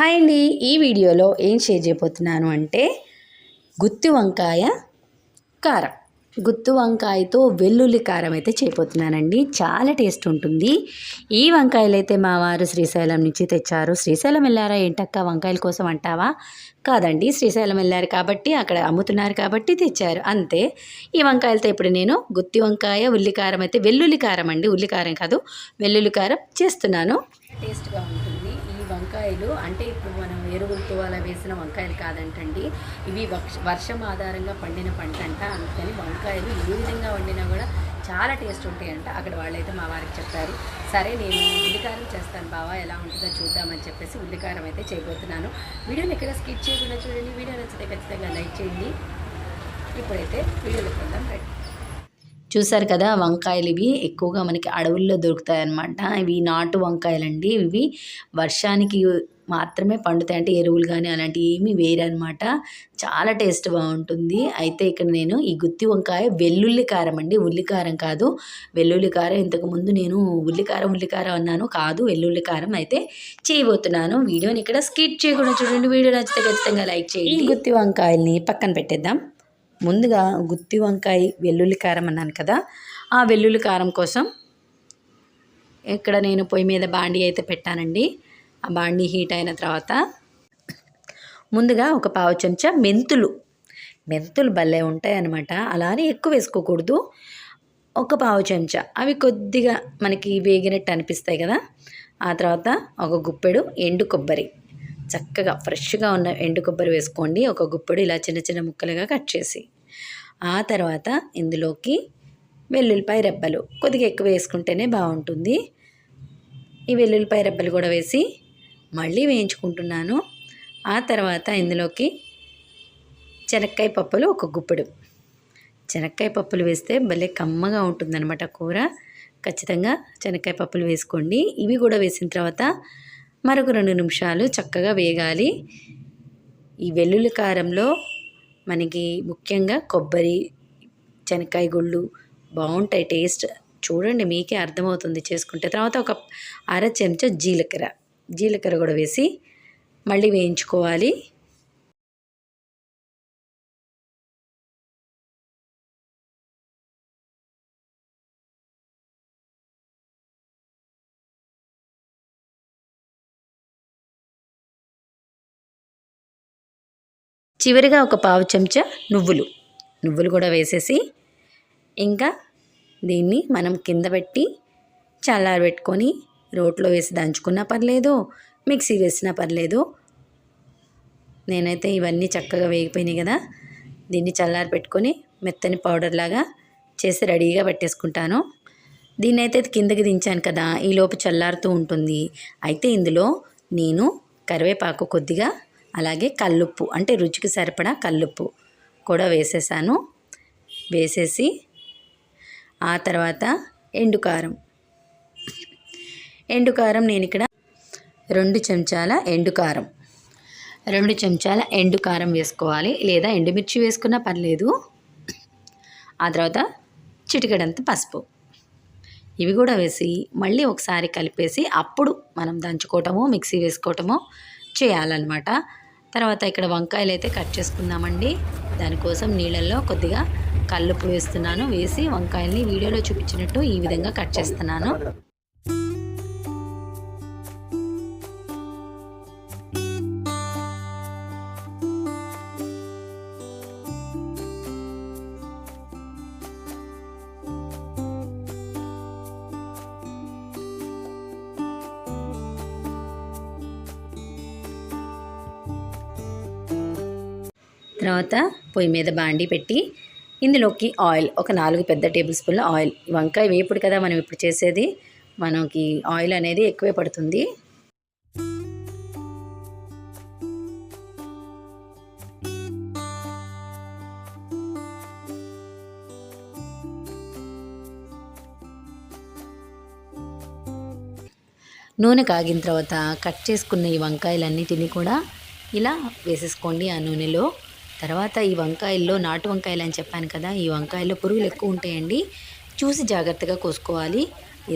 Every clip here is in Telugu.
హాయ్ అండి. ఈ వీడియోలో ఏం షేర్ చేయబోతున్నాను అంటే గుత్తి వంకాయ కారం. గుత్తి వంకాయతో వెల్లుల్లి కారం అయితే చేయబోతున్నానండి. చాలా టేస్ట్ ఉంటుంది. ఈ వంకాయలు అయితే మా వారు శ్రీశైలం నుంచి తెచ్చారు. శ్రీశైలం వెళ్ళారా? ఏంటక్క వంకాయల కోసం అంటావా? కాదండి. శ్రీశైలం వెళ్ళారు కాబట్టి అక్కడ అమ్ముతున్నారు కాబట్టి తెచ్చారు. అంతే. ఈ వంకాయలతో ఇప్పుడు నేను గుత్తి వంకాయ ఉల్లికారం అయితే వెల్లుల్లి కారం అండి. ఉల్లికారం కాదు వెల్లుల్లి కారం చేస్తున్నాను. టేస్ట్గా ఉంది. వంకాయలు అంటే ఇప్పుడు మనం ఎరువులతో అలా వేసిన వంకాయలు కాదంటండి. ఇవి వర్షం ఆధారంగా పండిన పంట అంట అందుకని వంకాయలు ఏ విధంగా వండినా కూడా చాలా టేస్ట్ ఉంటాయంట. అక్కడ వాళ్ళైతే మా వారికి చెప్పారు. సరే నేను ఉల్లికారం చేస్తాను బావా ఎలా ఉంటుందో చూద్దామని చెప్పేసి ఉల్లికారం అయితే చేయబోతున్నాను. వీడియోని ఎక్కడ స్కిప్ చేయకుండా చూడండి. వీడియో నచ్చితే ఖచ్చితంగా లైక్ చేయండి. ఇప్పుడైతే వీడియోలోకి వెళ్దాం రైట్ చూసారు కదా వంకాయలు ఇవి ఎక్కువగా మనకి అడవుల్లో దొరుకుతాయి అన్నమాట ఇవి నాటు వంకాయలండి. ఇవి వర్షానికి మాత్రమే పండుతాయి. అంటే ఎరువులు కానీ అలాంటివి ఏమీ వేరనమాట చాలా టేస్ట్ బాగుంటుంది. అయితే ఇక్కడ నేను ఈ గుత్తి వంకాయ వెల్లుల్లి కారం అండి. ఉల్లికారం కాదు. వెల్లుల్లి కారం ఇంతకుముందు నేను ఉల్లికారం ఉల్లికారం అన్నాను కాదు. వెల్లుల్లి కారం అయితే చేయబోతున్నాను. వీడియోని ఇక్కడ స్కిప్ చేయకుండా చూడండి. వీడియో నచ్చితే ఖచ్చితంగా లైక్ చేయండి. ఈ గుత్తి వంకాయల్ని పక్కన పెట్టేద్దాం. ముందుగా గుత్తి వంకాయ వెల్లుల్లి కారం అన్నాను కదా ఆ వెల్లుల్లి కారం కోసం ఇక్కడ నేను పొయ్యి మీద బాండీ అయితే పెట్టానండి. ఆ బాండీ హీట్ అయిన తర్వాత ముందుగా ఒక పావు చెంచా మెంతులు. మెంతులు భలే ఉంటాయి అనమాట అలానే ఎక్కువ వేసుకోకూడదు. ఒక పావు చెంచా. అవి కొద్దిగా మనకి వేగినట్టు అనిపిస్తాయి కదా. ఆ తర్వాత ఒక గుప్పెడు ఎండు కొబ్బరి. చక్కగా ఫ్రెష్గా ఉన్న ఎండు కొబ్బరి వేసుకోండి. ఒక గుప్పెడు ఇలా చిన్న చిన్న ముక్కలుగా కట్ చేసి. ఆ తర్వాత ఇందులోకి వెల్లుల్లిపాయ రెబ్బలు. కొద్దిగా ఎక్కువ వేసుకుంటేనే బాగుంటుంది. ఈ వెల్లుల్లిపాయ రెబ్బలు కూడా వేసి మళ్ళీ వేయించుకుంటున్నాను. ఆ తర్వాత ఇందులోకి శనక్కాయ పప్పులు ఒక గుప్పెడు. శనక్కాయ పప్పులు వేస్తే భలే కమ్మగా ఉంటుందన్నమాట కూర. ఖచ్చితంగా శనక్కాయ పప్పులు వేసుకోండి. ఇవి కూడా వేసిన తర్వాత మరొక రెండు నిమిషాలు చక్కగా వేగాలి. ఈ వెల్లుల్లి కారంలో మనకి ముఖ్యంగా కొబ్బరి శనక్కాయ గుళ్ళు బాగుంటాయి. టేస్ట్ చూడండి మీకే అర్థమవుతుంది చేసుకుంటే. తర్వాత ఒక అర చెంచా జీలకర్ర. జీలకర్ర కూడా వేసి మళ్ళీ వేయించుకోవాలి. చివరిగా ఒక పావు చెంచా నువ్వులు. నువ్వులు కూడా వేసేసి ఇంకా దీన్ని మనం కింద పెట్టి చల్లారబెట్టుకొని రోట్లో వేసి దంచుకున్నా పర్లేదు మిక్సీ వేసినా పర్లేదు. నేనైతే ఇవన్నీ చక్కగా వేగిపోయినాయి కదా దీన్ని చల్లారి పెట్టుకొని మెత్తని పౌడర్ లాగా చేసి రెడీగా పెట్టేసుకుంటాను. దీన్ని అయితే కిందకి దించాను కదా ఈలోపు చల్లారుతూ ఉంటుంది. అయితే ఇందులో నేను కరివేపాకు కొద్దిగా అలాగే కల్లుప్పు అంటే రుచికి సరిపడా కల్లుప్పు కూడా వేసేసాను. వేసేసి ఆ తర్వాత ఎండుకారం ఎండుకారం నేను ఇక్కడ రెండు చెంచాల ఎండుకారం రెండు చెంచాల ఎండుకారం వేసుకోవాలి. లేదా ఎండుమిర్చి వేసుకున్నా పర్లేదు. ఆ తర్వాత చిటికెడంత పసుపు. ఇవి కూడా వేసి మళ్ళీ ఒకసారి కలిపేసి అప్పుడు మనం దంచుకోవటమో మిక్సీ వేసుకోవటమో చేయాలన్నమాట. తర్వాత ఇక్కడ వంకాయలు అయితే కట్ చేసుకుందామండి. దానికోసం నీళ్ళల్లో కొద్దిగా కల్లుప్పు వేస్తున్నాను. వేసి వంకాయల్ని వీడియోలో చూపించినట్టు ఈ విధంగా కట్ చేస్తున్నాను. తర్వాత పొయ్యి మీద బాండి పెట్టి ఇందులోకి ఆయిల్ ఒక నాలుగు పెద్ద టేబుల్ స్పూన్ల ఆయిల్. వంకాయ వేపుడు కదా మనం ఇప్పుడు చేసేది. మనకి ఆయిల్ అనేది ఎక్కువే పడుతుంది. నూనె కాగిన తర్వాత కట్ చేసుకున్న ఈ వంకాయలన్నిటినీ కూడా ఇలా వేసేసుకోండి ఆ నూనెలో. తర్వాత ఈ వంకాయల్లో నాటు వంకాయలు అని చెప్పాను కదా ఈ వంకాయల్లో పురుగులు ఎక్కువ ఉంటాయండి. చూసి జాగ్రత్తగా కోసుకోవాలి.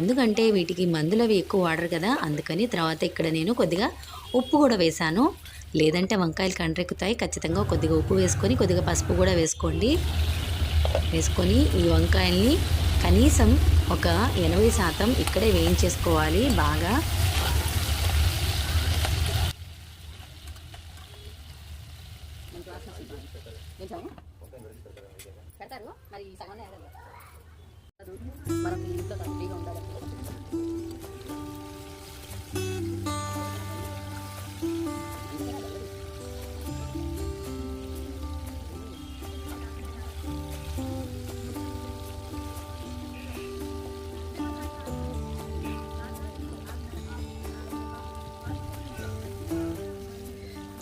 ఎందుకంటే వీటికి మందులు అవి ఎక్కువ వాడరు కదా అందుకని తర్వాత ఇక్కడ నేను కొద్దిగా ఉప్పు కూడా వేసాను. లేదంటే వంకాయలు కండ్రెక్కుతాయి. ఖచ్చితంగా కొద్దిగా ఉప్పు వేసుకొని కొద్దిగా పసుపు కూడా వేసుకోండి. వేసుకొని ఈ వంకాయల్ని కనీసం ఒక ఎనభై శాతం ఇక్కడే వేయించేసుకోవాలి బాగా.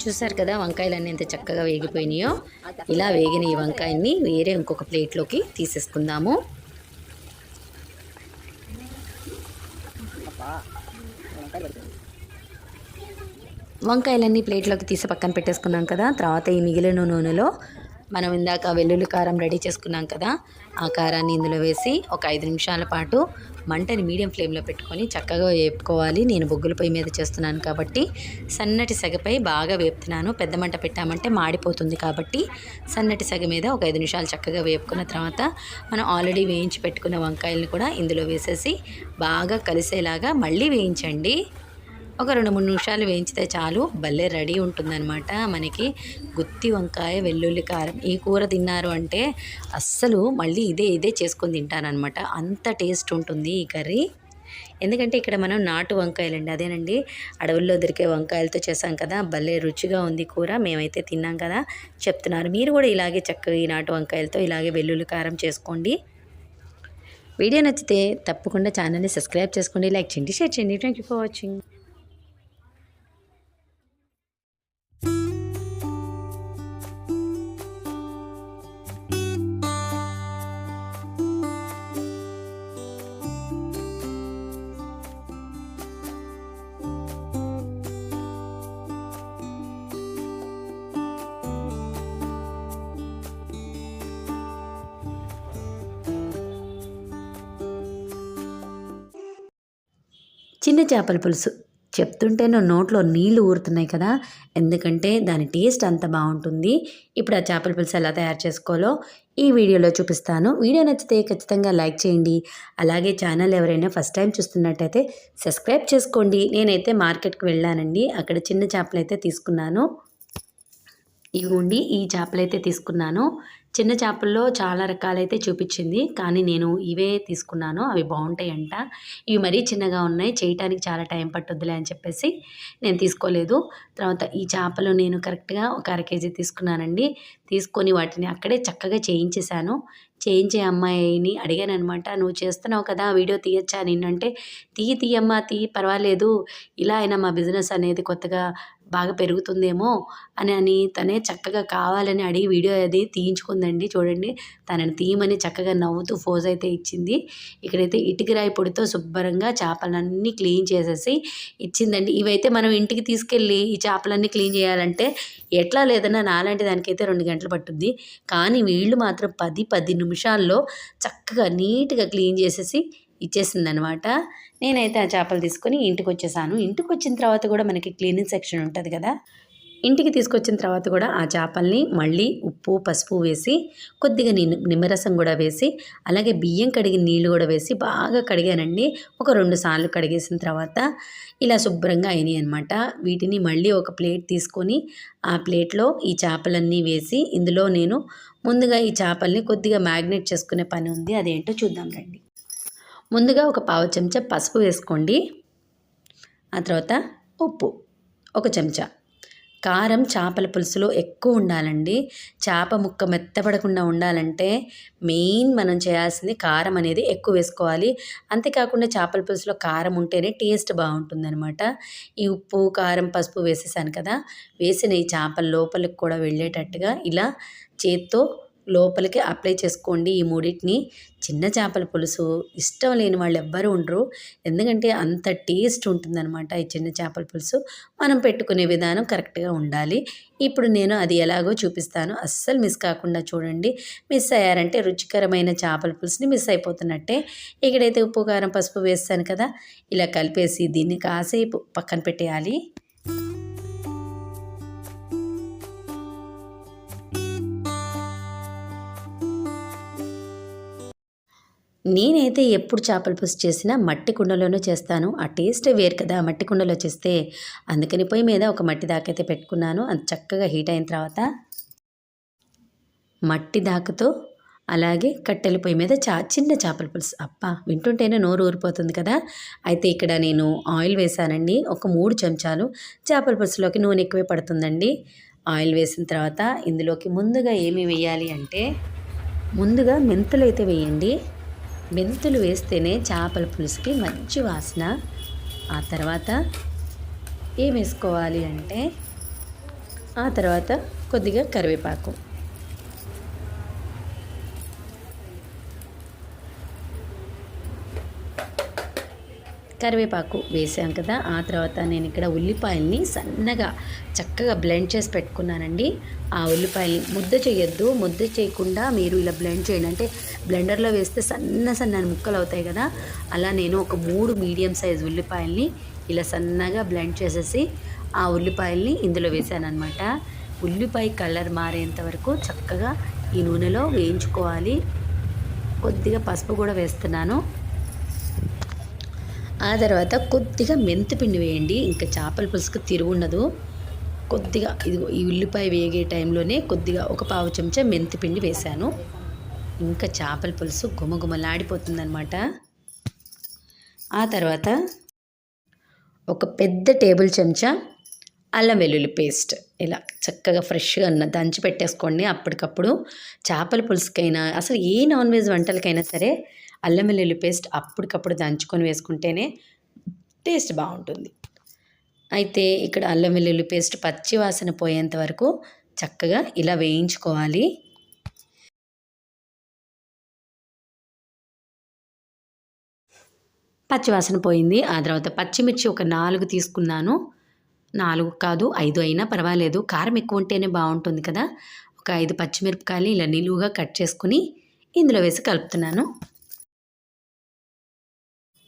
చూసారు కదా వంకాయలన్నీ ఎంత చక్కగా వేగిపోయినాయో? ఇలా వేగిన ఈ వంకాయని వేరే ఇంకొక ప్లేట్లోకి తీసేసుకుందాము. వంకాయలన్నీ ప్లేట్లోకి తీసి పక్కన పెట్టేసుకున్నాం కదా తర్వాత ఈ మిగిలిన నూనెలో మనం ఇందాక వెల్లుల్లి కారం రెడీ చేసుకున్నాం కదా ఆ కారాన్ని ఇందులో వేసి ఒక ఐదు నిమిషాల పాటు మంటని మీడియం ఫ్లేమ్లో పెట్టుకొని చక్కగా వేపుకోవాలి. నేను బొగ్గుల పొయ్యి మీద చేస్తున్నాను కాబట్టి సన్నటి సెగపై బాగా వేపుతున్నాను. పెద్ద మంట పెట్టామంటే మాడిపోతుంది కాబట్టి సన్నటి సెగ మీద ఒక ఐదు నిమిషాలు చక్కగా వేపుకున్న తర్వాత మనం ఆల్రెడీ వేయించి పెట్టుకున్న వంకాయలను కూడా ఇందులో వేసేసి బాగా కలిసేలాగా మళ్ళీ వేయించండి. ఒక రెండు మూడు నిమిషాలు వేయించితే చాలు. భలే రెడీ ఉంటుందన్నమాట మనకి. గుత్తి వంకాయ వెల్లుల్లి కారం ఈ కూర తిన్నారు అంటే అస్సలు మళ్ళీ ఇదే ఇదే చేసుకొని తింటారనమాట అంత టేస్ట్ ఉంటుంది ఈ కర్రీ. ఎందుకంటే ఇక్కడ మనం నాటు వంకాయలండి అదేనండి. అడవుల్లో దొరికే వంకాయలతో చేసాం కదా భలే రుచిగా ఉంది కూర మేమైతే తిన్నాం కదా చెప్తున్నారు. మీరు కూడా ఇలాగే చక్కగా ఈ నాటు వంకాయలతో ఇలాగే వెల్లుల్లి కారం చేసుకోండి. వీడియో నచ్చితే తప్పకుండా ఛానల్ని సబ్స్క్రైబ్ చేసుకోండి లైక్ చేయండి షేర్ చేయండి. థ్యాంక్ యూ ఫర్ వాచింగ్ చిన్న చేపల పులుసు. చెప్తుంటేనే నోట్లో నీళ్ళు ఊరుతున్నాయి కదా. ఎందుకంటే దాని టేస్ట్ అంత బాగుంటుంది. ఇప్పుడు ఆ చేపల పులుసు ఎలా తయారు చేసుకోవాలో ఈ వీడియోలో చూపిస్తాను. వీడియో నచ్చితే ఖచ్చితంగా లైక్ చేయండి. అలాగే ఛానల్ ఎవరైనా ఫస్ట్ టైం చూస్తున్నట్టయితే సబ్స్క్రైబ్ చేసుకోండి. నేనైతే మార్కెట్కి వెళ్ళానండి. అక్కడ చిన్న చేపలు అయితే తీసుకున్నాను. ఇవ్వండి ఈ చేపలైతే తీసుకున్నాను. చిన్న చేపల్లో చాలా రకాలైతే చూపించింది. కానీ నేను ఇవే తీసుకున్నాను. అవి బాగుంటాయంట. ఇవి మరీ చిన్నగా ఉన్నాయి. చేయటానికి చాలా టైం పట్టుద్దిలే అని చెప్పేసి నేను తీసుకోలేదు. తర్వాత ఈ చేపలు నేను కరెక్ట్గా ఒక అర కేజీ తీసుకున్నానండి. తీసుకొని వాటిని అక్కడే చక్కగా చేయించేశాను. చేయించే అమ్మాయిని అడిగాను అనమాట నువ్వు చేస్తున్నావు కదా వీడియో తీయచ్చా నిన్నంటే? తీయి తీయమ్మా తీయి పర్వాలేదు. ఇలా అయినా మా బిజినెస్ అనేది కొత్తగా బాగా పెరుగుతుందేమో అని అని తనే చక్కగా కావాలని అడిగి వీడియో అది తీయించుకుందండి. చూడండి తనని తీయమని చక్కగా నవ్వుతూ ఫోజ్ అయితే ఇచ్చింది. ఇక్కడైతే ఇటుకరాయి పొడితో శుభ్రంగా చేపలన్నీ క్లీన్ చేసేసి ఇచ్చిందండి. ఇవైతే మనం ఇంటికి తీసుకెళ్ళి ఈ చేపలన్నీ క్లీన్ చేయాలంటే ఎట్లా లేదన్నా నాలాంటి దానికైతే రెండు గంటలు పట్టుద్ది. కానీ వీళ్ళు మాత్రం పది పది నిమిషాల్లో చక్కగా నీట్గా క్లీన్ చేసేసి ఇచ్చేసిందనమాట. నేనైతే ఆ చేపలు తీసుకొని ఇంటికి వచ్చేసాను ఇంటికి వచ్చిన తర్వాత కూడా మనకి క్లీనింగ్ సెక్షన్ ఉంటుంది కదా. ఇంటికి తీసుకొచ్చిన తర్వాత కూడా ఆ చేపల్ని మళ్ళీ ఉప్పు పసుపు వేసి కొద్దిగా నిమ్మరసం కూడా వేసి అలాగే బియ్యం కడిగిన నీళ్ళు కూడా వేసి బాగా కడిగానండి. ఒక రెండు సార్లు కడిగేసిన తర్వాత ఇలా శుభ్రంగా అయినాయి అనమాట వీటిని మళ్ళీ ఒక ప్లేట్ తీసుకొని ఆ ప్లేట్లో ఈ చేపలన్నీ వేసి ఇందులో నేను ముందుగా ఈ చేపల్ని కొద్దిగా మ్యాగ్నేట్ చేసుకునే పని ఉంది. అదేంటో చూద్దాం రండి. ముందుగా ఒక పావు చెంచా పసుపు వేసుకోండి. ఆ తర్వాత ఉప్పు ఒక చెంచా. కారం చేపల పులుసులో ఎక్కువ ఉండాలండి. చేప ముక్క మెత్తపడకుండా ఉండాలంటే మెయిన్ మనం చేయాల్సింది కారం అనేది ఎక్కువ వేసుకోవాలి. అంతేకాకుండా చేపల పులుసులో కారం ఉంటేనే టేస్ట్ బాగుంటుందనమాట ఈ ఉప్పు కారం పసుపు వేసేసాను కదా. వేసిన ఈ చేపల లోపలికి కూడా వెళ్ళేటట్టుగా ఇలా చేత్తో లోపలికి అప్లై చేసుకోండి ఈ మూడింటిని. చిన్న చేపల పులుసు ఇష్టం లేని వాళ్ళు ఎవ్వరు ఉండరు. ఎందుకంటే అంత టేస్ట్ ఉంటుందన్నమాట ఈ చిన్న చేపల పులుసు. మనం పెట్టుకునే విధానం కరెక్ట్గా ఉండాలి. ఇప్పుడు నేను అది ఎలాగో చూపిస్తాను. అస్సలు మిస్ కాకుండా చూడండి. మిస్ అయ్యారంటే రుచికరమైన చేపల పులుసుని మిస్ అయిపోతున్నట్టే. ఇక్కడైతే ఉప్పు కారం పసుపు వేస్తాను కదా. ఇలా కలిపేసి దీన్ని కాసేపు పక్కన పెట్టేయాలి. నేనైతే ఎప్పుడు చేపల పులుసు చేసినా మట్టి కుండలోనే చేస్తాను. ఆ టేస్ట్ వేరు కదా మట్టి కుండలో చేస్తే అందుకని పొయ్యి మీద ఒక మట్టి దాకైతే పెట్టుకున్నాను. అది చక్కగా హీట్ అయిన తర్వాత మట్టి దాకతో అలాగే కట్టెల పొయ్యి మీద చా చిన్న చేపల పులుసు. అప్ప వింటుంటేనే నోరు ఊరిపోతుంది కదా. అయితే ఇక్కడ నేను ఆయిల్ వేసానండి ఒక మూడు చెంచాలు చేపల పులుసులోకి నూనె ఎక్కువే పడుతుందండి. ఆయిల్ వేసిన తర్వాత ఇందులోకి ముందుగా ఏమి వేయాలి అంటే ముందుగా మెంతులు అయితే వేయండి. మెంతులు వేస్తేనే చేపల పులుసుకి మంచి వాసన. ఆ తర్వాత ఏం వేసుకోవాలి అంటే ఆ తర్వాత కొద్దిగా కరివేపాకు. కరివేపాకు వేసాం కదా ఆ తర్వాత నేను ఇక్కడ ఉల్లిపాయల్ని సన్నగా చక్కగా బ్లెండ్ చేసి పెట్టుకున్నానండి. ఆ ఉల్లిపాయల్ని ముద్ద చేయొద్దు ముద్ద చేయకుండా మీరు ఇలా బ్లెండ్ చేయండి. అంటే బ్లెండర్లో వేస్తే సన్న సన్న ముక్కలు అవుతాయి కదా అలా నేను ఒక మూడు మీడియం సైజ్ ఉల్లిపాయల్ని ఇలా సన్నగా బ్లెండ్ చేసేసి ఆ ఉల్లిపాయల్ని ఇందులో వేసాను అనమాట ఉల్లిపాయ కలర్ మారేంత వరకు చక్కగా ఈ నూనెలో వేయించుకోవాలి. కొద్దిగా పసుపు కూడా వేస్తున్నాను. ఆ తర్వాత కొద్దిగా మెంతిపిండి వేయండి. ఇంకా చేపల పులుసుకు తిరుగుండదు. కొద్దిగా ఇదిగో ఈ ఉల్లిపాయ వేగే టైంలోనే కొద్దిగా ఒక పావు చెంచా మెంతిపిండి వేశాను. ఇంకా చేపల పులుసు గుమగుమలాడిపోతుందనమాట ఆ తర్వాత ఒక పెద్ద టేబుల్ చెంచా అల్లం వెల్లుల్లి పేస్ట్. ఇలా చక్కగా ఫ్రెష్గా ఉన్న దంచి పెట్టేసుకోండి. అప్పటికప్పుడు చేపల పులుసుకైనా అసలు ఏ నాన్ వెజ్ వంటలకైనా సరే అల్లం వెల్లుల్లి పేస్ట్ అప్పటికప్పుడు దంచుకొని వేసుకుంటేనే టేస్ట్ బాగుంటుంది. అయితే ఇక్కడ అల్లం వెల్లుల్లి పేస్ట్ పచ్చి వాసన పోయేంత వరకు చక్కగా ఇలా వేయించుకోవాలి. పచ్చివాసన పోయింది. ఆ తర్వాత పచ్చిమిర్చి ఒక నాలుగు తీసుకున్నాను. నాలుగు కాదు ఐదు అయినా పర్వాలేదు. కారం ఎక్కువ ఉంటేనే బాగుంటుంది కదా. ఒక ఐదు పచ్చిమిరపకాయలు ఇలా నిలువుగా కట్ చేసుకుని ఇందులో వేసి కలుపుతున్నాను.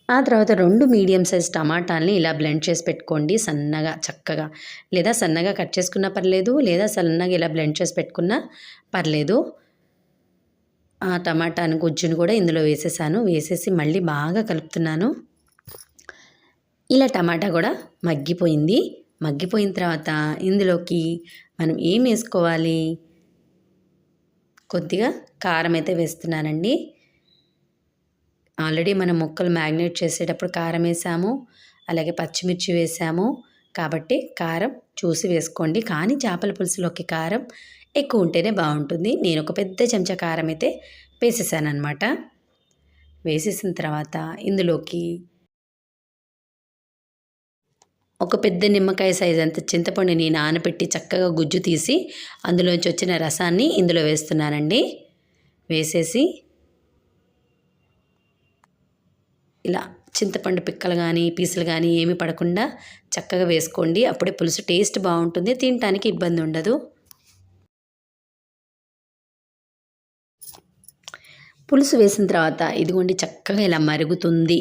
ఆ తర్వాత రెండు మీడియం సైజ్ టమాటాలని ఇలా బ్లెండ్ చేసి పెట్టుకోండి సన్నగా చక్కగా. లేదా సన్నగా కట్ చేసుకున్నా పర్లేదు లేదా సన్నగా ఇలా బ్లెండ్ చేసి పెట్టుకున్నా పర్లేదు. ఆ టమాటాను గుజ్జును కూడా ఇందులో వేసేసాను. వేసేసి మళ్ళీ బాగా కలుపుతున్నాను. ఇలా టమాటా కూడా మగ్గిపోయింది. మగ్గిపోయిన తర్వాత ఇందులోకి మనం ఏం వేసుకోవాలి? కొద్దిగా కారం అయితే వేస్తున్నానండి. ఆల్రెడీ మనం ముక్కలు మ్యాగ్నేట్ చేసేటప్పుడు కారం వేసాము అలాగే పచ్చిమిర్చి వేసాము. కాబట్టి కారం చూసి వేసుకోండి. కానీ చేపల పులుసులోకి కారం ఎక్కువ ఉంటేనే బాగుంటుంది. నేను ఒక పెద్ద చెంచా కారం అయితే వేసేసాను అనమాట వేసేసిన తర్వాత ఇందులోకి ఒక పెద్ద నిమ్మకాయ సైజ్ అంత చింతపండుని నానబెట్టి చక్కగా గుజ్జు తీసి అందులోంచి వచ్చిన రసాన్ని ఇందులో వేస్తున్నానండి. వేసేసి ఇలా చింతపండు పిక్కలు కానీ పీసులు కానీ ఏమి పడకుండా చక్కగా వేసుకోండి. అప్పుడే పులుసు టేస్ట్ బాగుంటుంది. తినటానికి ఇబ్బంది ఉండదు. పులుసు వేసిన తర్వాత ఇదిగోండి చక్కగా ఇలా మరుగుతుంది.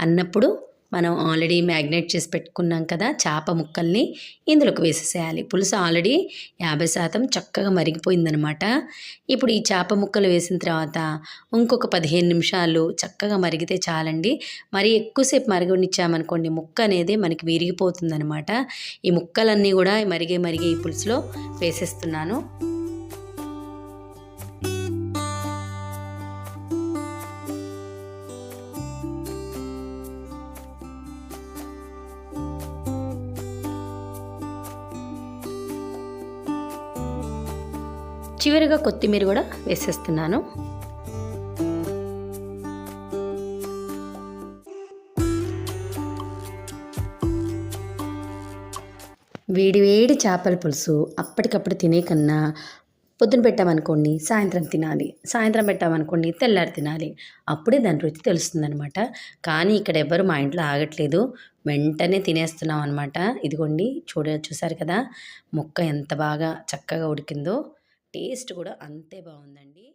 అన్నప్పుడు మనం ఆల్రెడీ మ్యాగ్నేట్ చేసి పెట్టుకున్నాం కదా చేప ముక్కల్ని ఇందులోకి వేసేసేయాలి. పులుసు ఆల్రెడీ యాభై శాతం చక్కగా మరిగిపోయిందనమాట. ఇప్పుడు ఈ చేప ముక్కలు వేసిన తర్వాత ఇంకొక పదిహేను నిమిషాలు చక్కగా మరిగితే చాలండి. మరి ఎక్కువసేపు మరగనిచ్చామనుకోండి ముక్క అనేది మనకి విరిగిపోతుందనమాట. ఈ ముక్కలన్నీ కూడా మరిగే మరిగే ఈ పులుసులో వేసేస్తున్నాను. చివరిగా కొత్తిమీర కూడా వేసేస్తున్నాను. వేడి వేడి చేపల పులుసు అప్పటికప్పుడు తినే కన్నా పొద్దున పెట్టామనుకోండి సాయంత్రం తినాలి. సాయంత్రం పెట్టామనుకోండి తెల్లారి తినాలి. అప్పుడే దాని రుచి తెలుస్తుందనమాట కానీ ఇక్కడ ఎవ్వరు మా ఇంట్లో ఆగట్లేదు. వెంటనే తినేస్తున్నాం అనమాట ఇదిగోండి చూడ చూసారు కదా ముక్క ఎంత బాగా చక్కగా ఉడికిందో. టేస్ట్ కూడా అంతే బాగుందండి.